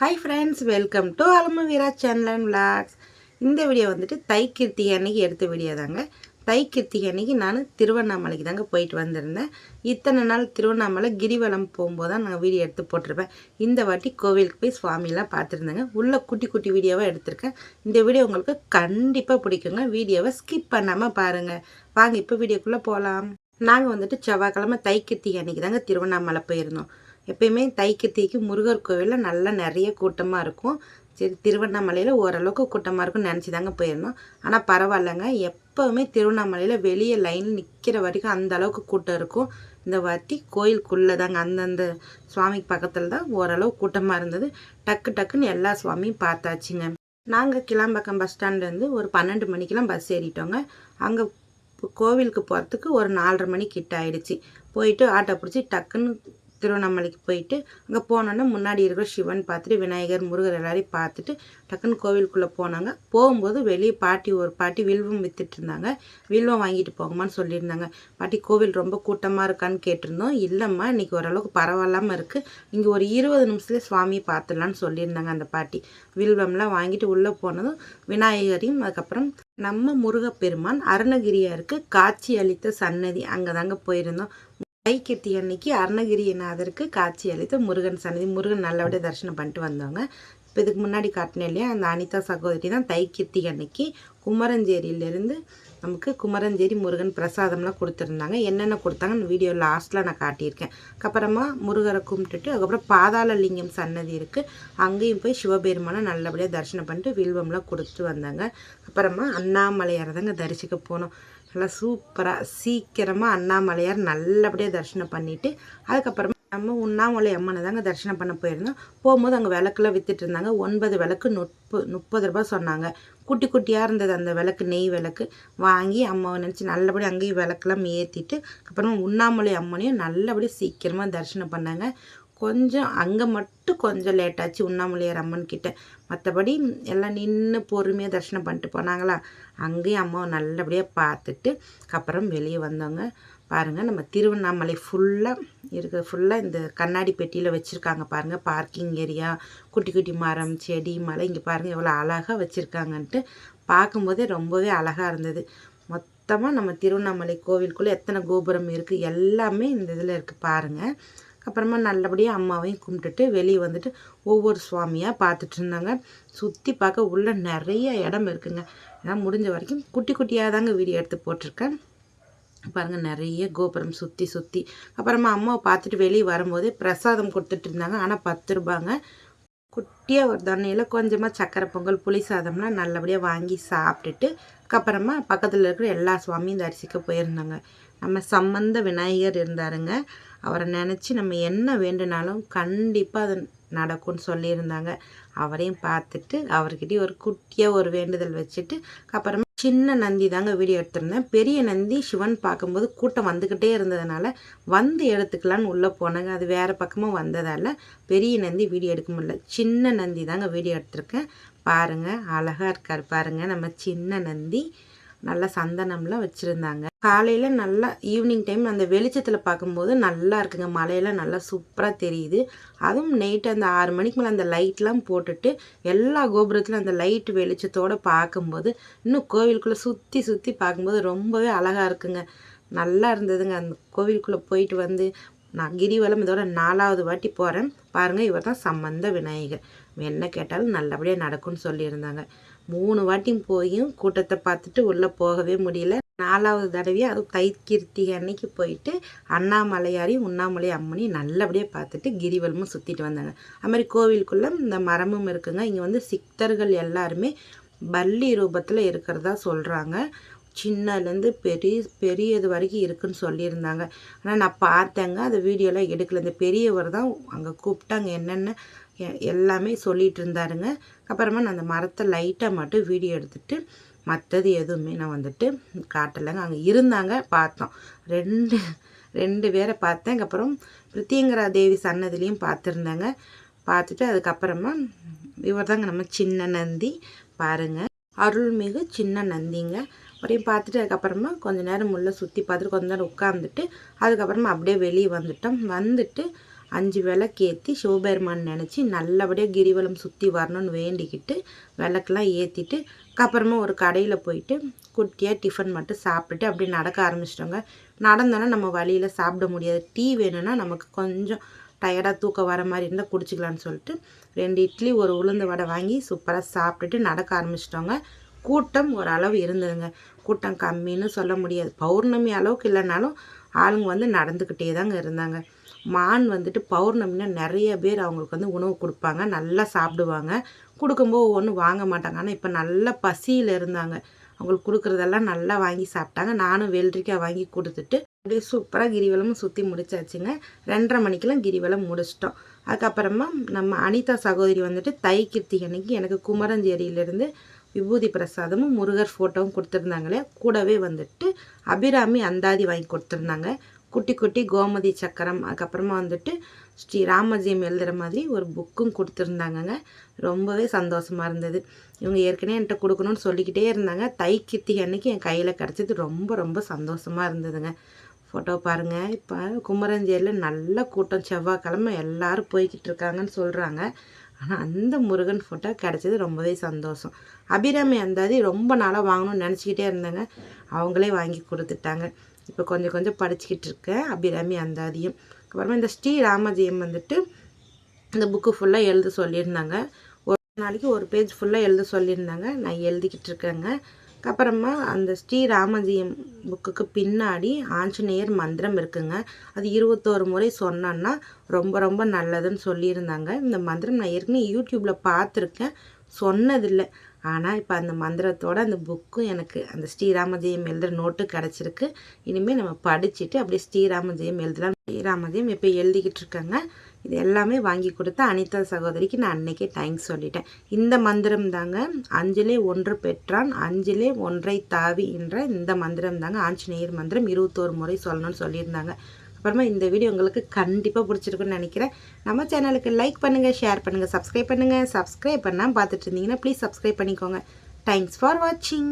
Hi friends welcome to Alamu Veera channel and vlogs இந்த video வந்துட்டு தை கிருத்திகை அன்னைக்கு எடுத்த வீடியோ தாங்க. தை கிருத்திகை அன்னைக்கு நான் திருவண்ணாமலைக்கு தாங்க போயிட்டு வந்திருந்தேன். இத்தனை நாள் திருவண்ணாமலை கிரிவலம் போகும்போது தான் நான் வீடியோ எடுத்து போட்டிருப்பேன். இந்த வாட்டி கோவிலுக்கு போய் சுவாமியெல்லாம் பார்த்துருந்தேங்க. உள்ள குட்டி குட்டி வீடியோவாக எடுத்திருக்கேன். இந்த வீடியோ உங்களுக்கு கண்டிப்பாக பிடிக்குங்க. வீடியோவை ஸ்கிப் பண்ணாமல் பாருங்கள் வாங்க இப்போ வீடியோக்குள்ளே போகலாம் நாங்கள் வந்துட்டு செவ்வாய்க்கிழமை தை கிருத்திகை அன்னைக்கு தாங்க திருவண்ணாமலை போயிருந்தோம். எப்பயுமே தை தீக்கு முருகர் கோவிலில் நல்லா நிறைய கூட்டமாக இருக்கும். சரி திருவண்ணாமலையில் ஓரளவுக்கு கூட்டமாக இருக்கும்னு நினச்சி தாங்க போயிருந்தோம். ஆனால் பரவாயில்லைங்க. எப்போவுமே திருவண்ணாமலையில் வெளியே லைன் நிற்கிற வரைக்கும் அந்த அளவுக்கு கூட்டம் இருக்கும். இந்த வாட்டி கோயிலுக்குள்ளே தாங்க அந்தந்த சுவாமிக்கு பக்கத்தில் தான் ஓரளவு கூட்டமாக இருந்தது. டக்கு டக்குன்னு எல்லா சுவாமியும் பார்த்தாச்சுங்க. நாங்கள் கிளாம்பாக்கம் பஸ் ஸ்டாண்ட்லேருந்து ஒரு பன்னெண்டு மணிக்கெலாம் பஸ் ஏறிட்டோங்க. அங்கே கோவிலுக்கு போகிறதுக்கு ஒரு நாலரை மணி கிட்ட ஆயிடுச்சு. போயிட்டு ஆட்டோ பிடிச்சி டக்குன்னு திருவண்ணாமலைக்கு போயிட்டு அங்கே போனோன்னா முன்னாடி இருக்கிற சிவன் பார்த்துட்டு விநாயகர் முருகர் எல்லாரையும் பார்த்துட்டு டக்குன்னு கோவிலுக்குள்ளே போனாங்க. போகும்போது வெளியே பாட்டி ஒரு பாட்டி வில்வம் வித்துட்டு இருந்தாங்க. வில்வம் வாங்கிட்டு போங்கம்மான்னு சொல்லியிருந்தாங்க. பாட்டி கோவில் ரொம்ப கூட்டமாக இருக்கான்னு கேட்டிருந்தோம். இல்லைம்மா இன்றைக்கி ஓரளவுக்கு பரவாயில்லாமல் இருக்குது இங்கே ஒரு இருபது நிமிஷத்துல சுவாமியை பார்த்துடலான்னு சொல்லியிருந்தாங்க அந்த பாட்டி. வில்வம்லாம் வாங்கிட்டு உள்ளே போனதும் விநாயகரையும் அதுக்கப்புறம் நம்ம முருகப்பெருமான் அருணகிரியாருக்கு காட்சி அளித்த சன்னதி அங்கே தாங்க போயிருந்தோம். தைக்கிருத்தி அன்னைக்கு அருணகிரிநாதருக்கு காட்சி அளித்த முருகன் சன்னதி முருகன் நல்லபடியாக தரிசனம் பண்ணிட்டு வந்தவங்க. இப்போ இதுக்கு முன்னாடி காட்டினேன் இல்லையா? அந்த அனிதா சகோதரி தான் தைக்கிருத்தி அன்னைக்கு குமரஞ்சேரியிலேருந்து நமக்கு குமரஞ்சேரி முருகன் பிரசாதம்லாம் கொடுத்துருந்தாங்க. என்னென்ன கொடுத்தாங்கன்னு வீடியோ லாஸ்ட்டில் நான் காட்டியிருக்கேன். அப்புறமா முருகரை கும்பிட்டுட்டு அதுக்கப்புறம் பாதாள லிங்கம் சன்னதி இருக்குது அங்கேயும் போய் சிவபெருமானை நல்லபடியாக தரிசனம் பண்ணிட்டு வில்வம்லாம் கொடுத்துட்டு வந்தாங்க. அப்புறமா அண்ணாமலையாரை தாங்க தரிசிக்க போனோம். நல்லா சூப்பராக சீக்கிரமாக அண்ணாமலையார் நல்லபடியாக தரிசனம் பண்ணிவிட்டு அதுக்கப்புறமா நம்ம உண்ணாமலை அம்மனை தாங்க தரிசனம் பண்ண போயிருந்தோம். போகும்போது அங்கே விளக்குலாம் விற்றுட்டு இருந்தாங்க. ஒன்பது விளக்கு முப்பு முப்பது ரூபா சொன்னாங்க. குட்டி குட்டியாக இருந்தது அந்த விளக்கு நெய் விளக்கு. வாங்கி அம்மாவை நினச்சி நல்லபடியாக அங்கேயும் விளக்கெல்லாம் ஏற்றிட்டு அப்புறமா உண்ணாமலை அம்மனையும் நல்லபடியாக சீக்கிரமாக தரிசனம் பண்ணாங்க. கொஞ்சம் அங்கே மட்டும் கொஞ்சம் லேட்டாச்சு உண்ணாமலையார் அம்மன் கிட்ட. மற்றபடி எல்லாம் நின்று பொறுமையாக தரிசனம் பண்ணிட்டு போனாங்களா? அங்கேயும் அம்மாவை நல்லபடியாக பார்த்துட்டு அப்புறம் வெளியே வந்தவங்க. பாருங்கள் நம்ம திருவண்ணாமலை ஃபுல்லாக இருக்கிற ஃபுல்லாக இந்த கண்ணாடி பெட்டியில் வச்சுருக்காங்க பாருங்கள் பார்க்கிங் ஏரியா குட்டி குட்டி மரம் செடி மலை. இங்கே பாருங்கள் எவ்வளோ அழகாக வச்சுருக்காங்கன்ட்டு பார்க்கும்போதே ரொம்பவே அழகாக இருந்தது. மொத்தமாக நம்ம திருவண்ணாமலை கோவிலுக்குள்ளே எத்தனை கோபுரம் இருக்குது எல்லாமே இந்த இதில் இருக்குது பாருங்கள் அப்புறமா நல்லபடியாக அம்மாவையும் கும்பிட்டுட்டு வெளியே வந்துட்டு ஒவ்வொரு சுவாமியாக பார்த்துட்டு இருந்தாங்க. சுற்றி பார்க்க உள்ளே நிறைய இடம் இருக்குங்க. ஏன்னா முடிஞ்ச வரைக்கும் குட்டி குட்டியாக தாங்க வீடியோ எடுத்து போட்டிருக்கேன். பாருங்கள் நிறைய கோபுரம் சுற்றி சுற்றி அப்புறமா அம்மாவை பார்த்துட்டு வெளியே வரும்போதே பிரசாதம் கொடுத்துட்டு இருந்தாங்க. ஆனால் பத்து ரூபாங்க. குட்டியாக ஒரு தண்ணியில் கொஞ்சமாக சக்கரை பொங்கல் புளி சாதம்லாம் நல்லபடியாக வாங்கி சாப்பிட்டுட்டு அதுக்கப்புறமா பக்கத்தில் இருக்கிற எல்லா சுவாமியும் தரிசிக்க போயிருந்தாங்க. நம்ம சம்பந்த விநாயகர் இருந்தாருங்க. அவரை நினச்சி நம்ம என்ன வேண்டுனாலும் கண்டிப்பாக அது நடக்கும்னு சொல்லியிருந்தாங்க. அவரையும் பார்த்துட்டு அவர்கிட்டயும் ஒரு குட்டியாக ஒரு வேண்டுதல் வச்சுட்டு அப்புறமா சின்ன நந்தி தாங்க வீடியோ எடுத்திருந்தேன். பெரிய நந்தி சிவன் பார்க்கும்போது கூட்டம் வந்துக்கிட்டே இருந்ததுனால வந்து எடுத்துக்கலான்னு உள்ளே போனாங்க. அது வேறு பக்கமும் வந்ததால் பெரிய நந்தி வீடியோ எடுக்க முடியல. சின்ன நந்தி தாங்க வீடியோ எடுத்திருக்கேன். பாருங்கள் அழகாக இருக்கார் பாருங்கள் நம்ம சின்ன நந்தி. நல்லா சந்தனம்லாம் வச்சுருந்தாங்க. காலையில் நல்லா ஈவினிங் டைம் அந்த வெளிச்சத்தில் பார்க்கும்போது நல்லா இருக்குங்க. மலையெல்லாம் நல்லா சூப்பராக தெரியுது. அதுவும் நைட்டு அந்த ஆறு மணிக்கு மேலே அந்த லைட்லாம் போட்டுட்டு எல்லா கோபுரத்துலையும் அந்த லைட் வெளிச்சத்தோடு பார்க்கும்போது இன்னும் கோவிலுக்குள்ளே சுற்றி சுற்றி பார்க்கும்போது ரொம்பவே அழகாக இருக்குங்க. நல்லா இருந்ததுங்க. அந்த கோவிலுக்குள்ளே போயிட்டு வந்து நான் கிரிவலம் இதோட நாலாவது வாட்டி போகிறேன் பாருங்கள் இவர் தான் சம்பந்த விநாயகர். என்ன கேட்டாலும் நல்லபடியாக நடக்கும்னு சொல்லியிருந்தாங்க. மூணு வாட்டியும் போயும் கூட்டத்தை பார்த்துட்டு உள்ளே போகவே முடியல. நாலாவது தடவையாக அதுவும் தை கிருத்திகை அன்னைக்கு போயிட்டு அண்ணாமலையாரையும் உண்ணாமலை அம்மனையும் நல்லபடியாக பார்த்துட்டு கிரிவலமும் சுற்றிட்டு வந்தாங்க. அது மாதிரி கோவிலுக்குள்ளே இந்த மரமும் இருக்குங்க. இங்கே வந்து சித்தர்கள் எல்லாருமே பள்ளி ரூபத்தில் இருக்கிறதா சொல்கிறாங்க சின்னலேருந்து பெரிய பெரியது வரைக்கும் இருக்குன்னு சொல்லியிருந்தாங்க. ஆனால் நான் பார்த்தேங்க. அந்த வீடியோலாம் எடுக்கல. இந்த பெரியவர் தான் அங்கே கூப்பிட்டாங்க என்னென்ன எல்லாமே சொல்லிகிட்டு இருந்தாருங்க அப்புறமா நான் அந்த மரத்தை லைட்டாக மட்டும் வீடியோ எடுத்துகிட்டு மற்றது எதுவுமே நான் வந்துட்டு காட்டலைங்க. அங்கே இருந்தாங்க பார்த்தோம். ரெண்டு ரெண்டு பேரை பார்த்தேன். அப்புறம் பிரித்தியங்கரா தேவி சன்னதிலையும் பார்த்துருந்தாங்க. பார்த்துட்டு அதுக்கப்புறமா இவர் தாங்க நம்ம சின்ன நந்தி பாருங்கள் அருள்மிகு சின்ன நந்திங்க அப்படியே பார்த்துட்டு அதுக்கப்புறமா கொஞ்சம் நேரம் உள்ளே சுற்றி பார்த்துட்டு கொஞ்ச நேரம் உட்காந்துட்டு அதுக்கப்புறமா அப்படியே வெளியே வந்துட்டோம். வந்துட்டு அஞ்சு விளக்கு சிவபெருமான் நினச்சி நல்லபடியாக கிரிவலம் சுற்றி வரணும்னு வேண்டிக்கிட்டு விளக்கெலாம் ஏற்றிட்டு அப்புறமா ஒரு கடையில் போயிட்டு குட்டியாக டிஃபன் மட்டும் சாப்பிட்டுட்டு அப்படியே நடக்க ஆரம்பிச்சிட்டோங்க. நடந்தோன்னா நம்ம வழியில் சாப்பிட முடியாது. டீ வேணும்னா நமக்கு கொஞ்சம் டயர்டாக தூக்கம் வர மாதிரி இருந்தால் குடிச்சிக்கலான்னு சொல்லிட்டு ரெண்டு இட்லி ஒரு உளுந்து வடை வாங்கி சூப்பராக சாப்பிட்டுட்டு நடக்க ஆரம்பிச்சிட்டோங்க. கூட்டம் ஒரு அளவு இருந்ததுங்க. கூட்டம் கம்மின்னு சொல்ல முடியாது. பௌர்ணமி அளவுக்கு இல்லைனாலும் ஆளுங்க வந்து நடந்துக்கிட்டே தாங்க இருந்தாங்க. மான் வந்துட்டு பௌர்ணமினா நிறைய பேர் அவங்களுக்கு வந்து உணவு கொடுப்பாங்க. நல்லா சாப்பிடுவாங்க. கொடுக்கும்போது ஒன்றும் வாங்க மாட்டாங்க. ஆனால் இப்போ நல்லா பசியில் இருந்தாங்க. அவங்களுக்கு கொடுக்குறதெல்லாம் நல்லா வாங்கி சாப்பிட்டாங்க. நானும் வெள்ளரிக்காய் வாங்கி கொடுத்துட்டு அப்படியே சூப்பராக கிரிவலமும் சுற்றி முடிச்சாச்சுங்க. ரெண்டரை மணிக்கெல்லாம் கிரிவலம் முடிச்சிட்டோம். அதுக்கப்புறமா நம்ம அனிதா சகோதரி வந்துட்டு தை கிருத்திகனைக்கு எனக்கு குமரஞ்சேரியிலேருந்து விபூதி பிரசாதமும் முருகர் ஃபோட்டோவும் கொடுத்துருந்தாங்களே கூடவே வந்துட்டு அபிராமி அந்தாதி வாங்கி கொடுத்துருந்தாங்க. குட்டி குட்டி கோமதி சக்கரம். அதுக்கப்புறமா வந்துட்டு ஸ்ரீ ராமஜியம் எழுதுகிற மாதிரி ஒரு புக்கும் கொடுத்துருந்தாங்கங்க. ரொம்பவே சந்தோஷமாக இருந்தது. இவங்க ஏற்கனவே என்கிட்ட கொடுக்கணும்னு சொல்லிக்கிட்டே இருந்தாங்க. தை கிருத்திகை அன்னைக்கு என் கையில் கிடச்சது. ரொம்ப ரொம்ப சந்தோஷமாக இருந்ததுங்க. ஃபோட்டோ பாருங்கள் இப்போ குமரஞ்சேரியில் நல்ல கூட்டம். செவ்வாய்க்கிழமை எல்லோரும் போய்கிட்டு இருக்காங்கன்னு சொல்கிறாங்க ஆனால் அந்த முருகன் ஃபோட்டோ கிடச்சது ரொம்பவே சந்தோஷம். அபிராமி அந்தாதி ரொம்ப நாளாக வாங்கணும்னு நினச்சிக்கிட்டே இருந்தாங்க. அவங்களே வாங்கி கொடுத்துட்டாங்க. இப்போ கொஞ்சம் கொஞ்சம் படிச்சுக்கிட்டு இருக்கேன். அபிராமி அந்தாதியும். அப்புறமா இந்த ஸ்ரீ ராமஜெயம் வந்துட்டு இந்த புக்கு ஃபுல்லாக எழுத சொல்லியிருந்தாங்க. ஒரு நாளைக்கு ஒரு பேஜ் ஃபுல்லாக எழுத சொல்லியிருந்தாங்க. நான் எழுதிக்கிட்டு இருக்கேங்க. அப்புறமா அந்த ஸ்ரீ ராமஜெயம் புக்குக்கு பின்னாடி ஆஞ்சநேயர் மந்திரம் இருக்குங்க. அது இருபத்தோரு முறை சொன்னோன்னா ரொம்ப ரொம்ப நல்லதுன்னு சொல்லியிருந்தாங்க. இந்த மந்திரம் நான் ஏற்கனவே யூடியூப்பில் பார்த்துருக்கேன். சொன்னதில்லை. ஆனால் இப்போ அந்த மந்திரத்தோட அந்த புக்கும் எனக்கு அந்த ஸ்ரீராமஜெயம் எழுதுகிற நோட்டு கிடச்சிருக்கு. இனிமேல் நம்ம படிச்சுட்டு அப்படியே ஸ்ரீராமஜெயம் எழுதலாம். ஸ்ரீராமஜெயம் இப்போ எழுதிக்கிட்டு இருக்காங்க. இது எல்லாமே வாங்கி கொடுத்த அனிதா சகோதரிக்கு நான் அன்னைக்கே தேங்க்ஸ் சொல்லிட்டேன். இந்த மந்திரம் தாங்க அஞ்சிலே ஒன்று பெற்றான் அஞ்சிலே ஒன்றை தாவி என்ற இந்த மந்திரம் தாங்க ஆஞ்சநேயர் மந்திரம் இருபத்தோரு முறை சொல்லணும்னு சொல்லியிருந்தாங்க. அப்புறமா இந்த வீடியோ உங்களுக்கு கண்டிப்பாக பிடிச்சிருக்குன்னு நினைக்கிறேன். நம்ம சேனலுக்கு லைக் பண்ணுங்கள் ஷேர் பண்ணுங்கள் சப்ஸ்கிரைப் பண்ணுங்கள் சப்ஸ்கிரைப் பண்ணால் பார்த்துட்டு இருந்தீங்கன்னா ப்ளீஸ் சப்ஸ்கிரைப் பண்ணிக்கோங்க. தேங்க்ஸ் ஃபார் வாட்சிங்